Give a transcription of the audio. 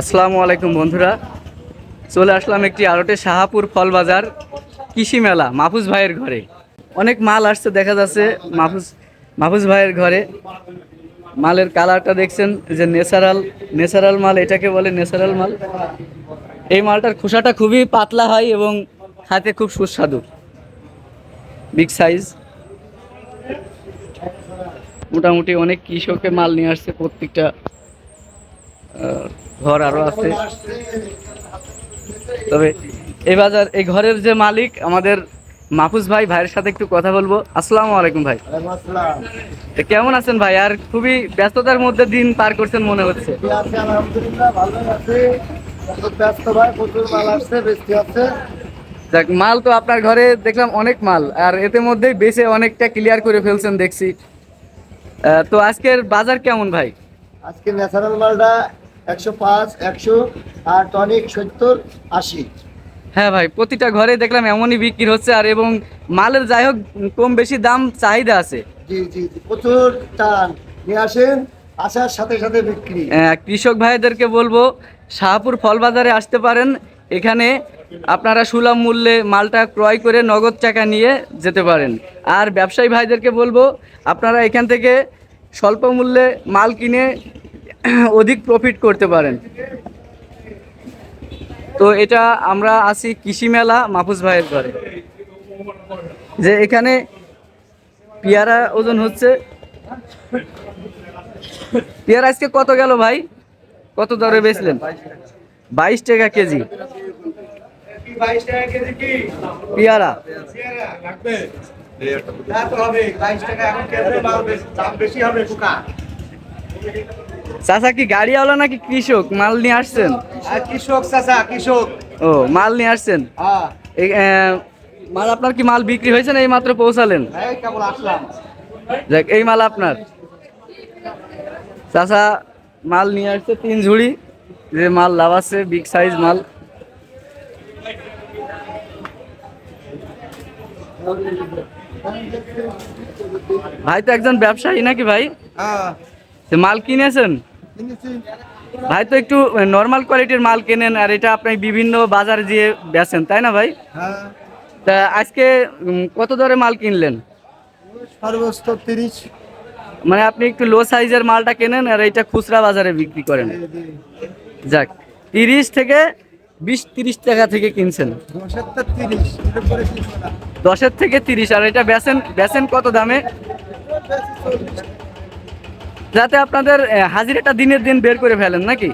আসসালামু আলাইকুম বন্ধুরা। চলে আসলাম একটি আরটে শাহাপুর ফল বাজার কৃষি মেলা, মাহফুজ ভাইয়ের ঘরে। অনেক মাল আসছে, দেখা যাচ্ছে মাহফুজ মাহফুজ ভাইয়ের ঘরে। মালের কালারটা দেখছেন যে ন্যাচারাল ন্যাচারাল মাল, এটাকে বলে ন্যাচারাল মাল। এই মালটার খোসাটা খুবই পাতলা হয় এবং খাতে খুব সুস্বাদু। বিগ সাইজ মোটামুটি অনেক কৃষকের মাল নিয়ে আসছে প্রত্যেকটা ঘর আরও আছে। তবে এই বাজার এই ঘরের যে মালিক আমাদের মাহফুজ ভাই ভাইয়ের সাথে একটু কথা বলব। আসসালামু আলাইকুম ভাই। কেমন আছেন ভাই? আর খুবই ব্যস্ততার মধ্যে দিন পার করছেন মনে হচ্ছে। বেশি যাক মাল তো আপনার ঘরে দেখলাম অনেক মাল আর এতে মধ্যেই বেছে অনেকটা ক্লিয়ার করে ফেলছেন দেখছি। তো আজকের বাজার কেমন ভাই? আজকে ন্যাচারাল মালটা একশো পাঁচ একশো আর টনিক সত্তর আশি। হ্যাঁ ভাই প্রতিটা ঘরে দেখলাম এমনই বিক্রি হচ্ছে আর এবং মালের যাই হোক কম বেশি দাম চাহিদা আছে। জি জি প্রচুর টান। নিয়ে আসেন আসার সাথে সাথে বিক্রি। কৃষক ভাইদেরকে বলব শাহপুর ফল বাজারে আসতে পারেন। এখানে আপনারা সুলভ মূল্যে মালটা ক্রয় করে নগদ টাকা নিয়ে যেতে পারেন। আর ব্যবসায়ী ভাইদেরকে বলব আপনারা এখান থেকে স্বল্প মূল্যে মাল কিনে অধিক প্রফিট করতে পারেন। তো এটা আমরা আছি কৃষি মেলা মাহফুজ ভাইয়ের ঘরে। যে এখানে পেয়ারা ওজন হচ্ছে। পেয়ারা আজকে কত গেল ভাই? কত দরে বেচলেন? বাইশ টাকা কেজি। পেয়ারা। চাচা কি গাড়িওয়ালা নাকি কৃষক? মাল নিয়ে আসছেন? কৃষক চাচা কৃষক। ও মাল নিয়ে আসছেন? হ্যাঁ। মাল আপনার কি মাল বিক্রি হয়েছে না এই মাত্র পৌঁছালেন এই মাল আপনার। চাচা মাল নিয়ে আসছে তিন ঝুড়ি। যে মাল লাভাচ্ছে বিগ সাইজ মাল। ভাই তো একজন ব্যবসায়ী নাকি ভাই? হ্যাঁ। মাল কিনেছেন? ভাই তো একটু নর্মাল কোয়ালিটির মাল কেনেন আর এটা আপনি বিভিন্ন বাজার দিয়ে বেচেন তাই না ভাই? হ্যাঁ। তা আজকে কত দরে মাল কিনলেন? সর্বোচ্চ তিরিশ। মানে আপনি একটু লো সাইজের মালটা কেনেন আর এটা খুচরা বাজারে বিক্রি করেন। যাক তিরিশ থেকে বিশ তিরিশ টাকা থেকে কিনছেন। দশের থেকে তিরিশ আর এটা বেচেন বেচেন কত দামে? যাতে আপনাদের হাজিরাটা দিনের দিন বের করে ফেলেন নাকি।